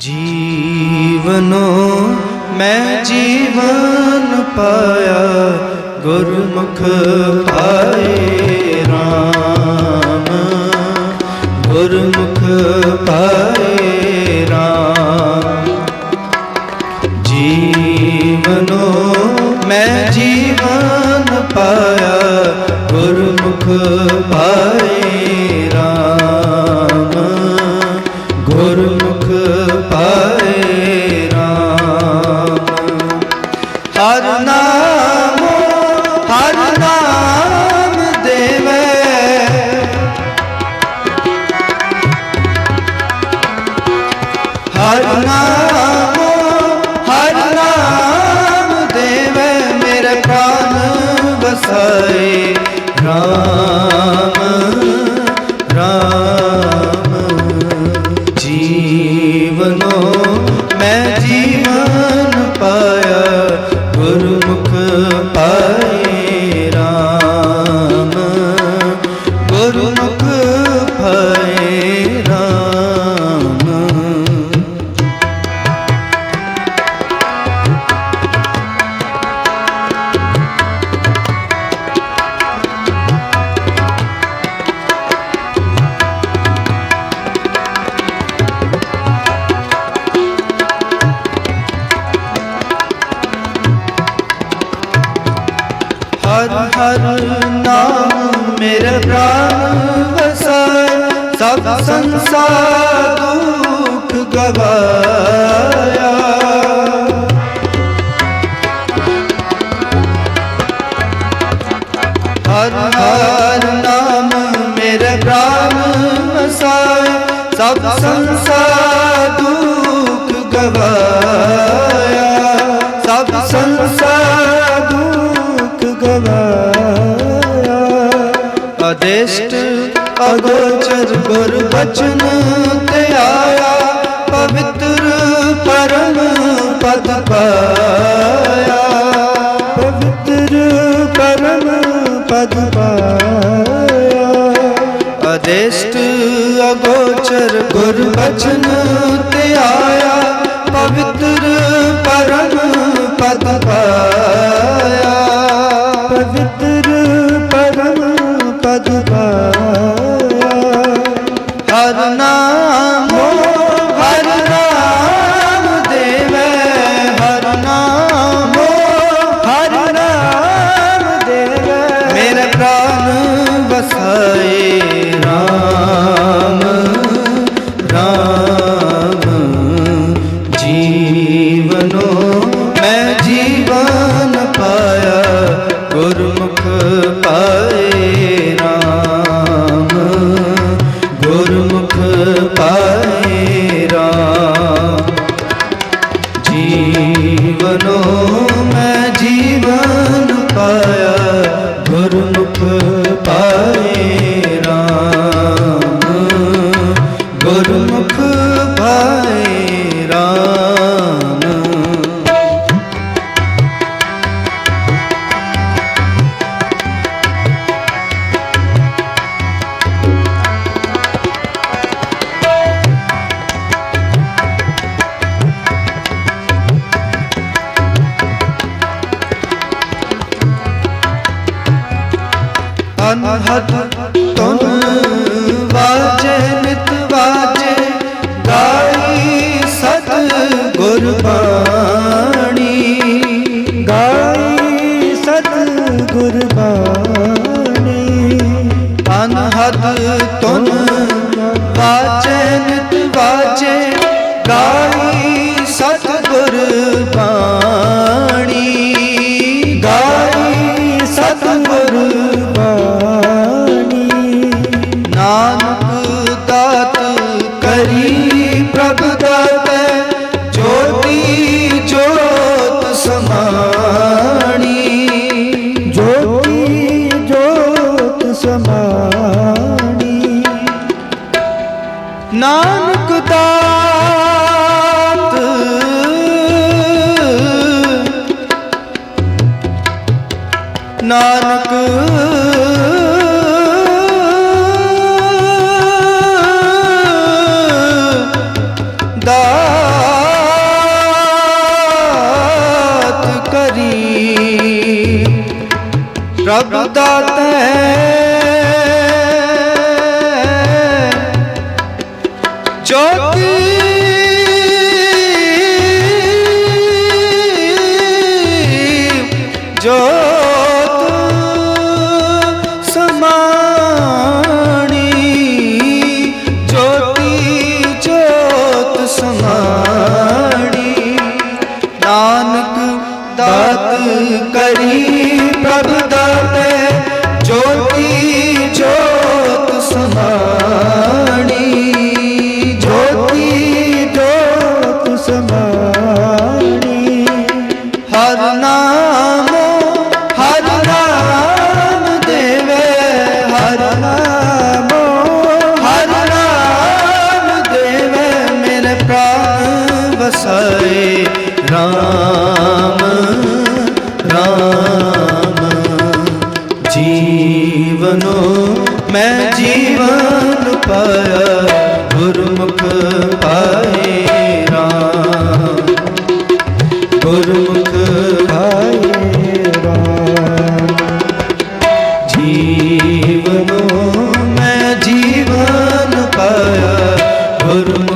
ਜੀਵਨੋ ਮੈਂ ਜੀਵਨ ਪਾਇਆ, ਗੁਰਮੁਖ ਪਾਏ RAM ਗੁਰਮੁਖ ਪਾਏ RAM ਜੀਵਨੋ ਮੈਂ ਜੀਵਨ ਪਾਇਆ, ਗੁਰਮੁਖ ਪਾਏ ਵਸਾਏ RAM ਹਰ ਹਰ ਨਾਮ ਮੇਰਾ ਪ੍ਰਾਨ ਵਸਾਏ। ਸਭ ਸੰਸਾਰ ਦੁਖ ਗਵਾਇਆ। ਹਰ ਹਰ ਨਾਮ ਮੇਰੇ ਪ੍ਰਾਨ ਵਸਾਏ। ਸਭ ਅਦਿਸ਼ਟ ਅਗੋਚਰ ਗੁਰ ਬਚਨ ਤੇ ਆਇਆ ਪਵਿੱਤਰ ਪਰਮ ਪਦ ਪਾਇਆ ਪਵਿੱਤਰ ਪਰਮ ਪਦ ਪਾਇਆ ਅਦਿਸ਼ਟ ਅਗੋਚਰ ਗੁਰ ਬਚਨ ਅਨਹਦ ਤੁਨ ਹਰੀ ਪ੍ਰਭ ਦਾਤਾ ਜੋਤੀ ਜੋਤ ਸਮਾਣੀ। ਜੋਤੀ ਜੋਤ ਸਮਾਣੀ। ਨਾਮ ਪ੍ਰਭ ਦਾਤੈ ਜੋਤੀ ਜੋਤ ਸਮਾਣੀ ਜੋਤੀ ਜੋਤ ਸਮਾਣੀ। ਨਾਨਕ ਦਾਤ ਕਰੀ ਪ੍ਰਭ ਜੀਵਨ ਪਾਇਆ ਗੁਰਮੁਖ ਪਾਏ RAM ਗੁਰਮੁਖ ਪਾਏ RAM ਜੀਵਨੋ ਮੈਂ ਜੀਵਨ ਪਾਇਆ ਗੁਰਮੁਖ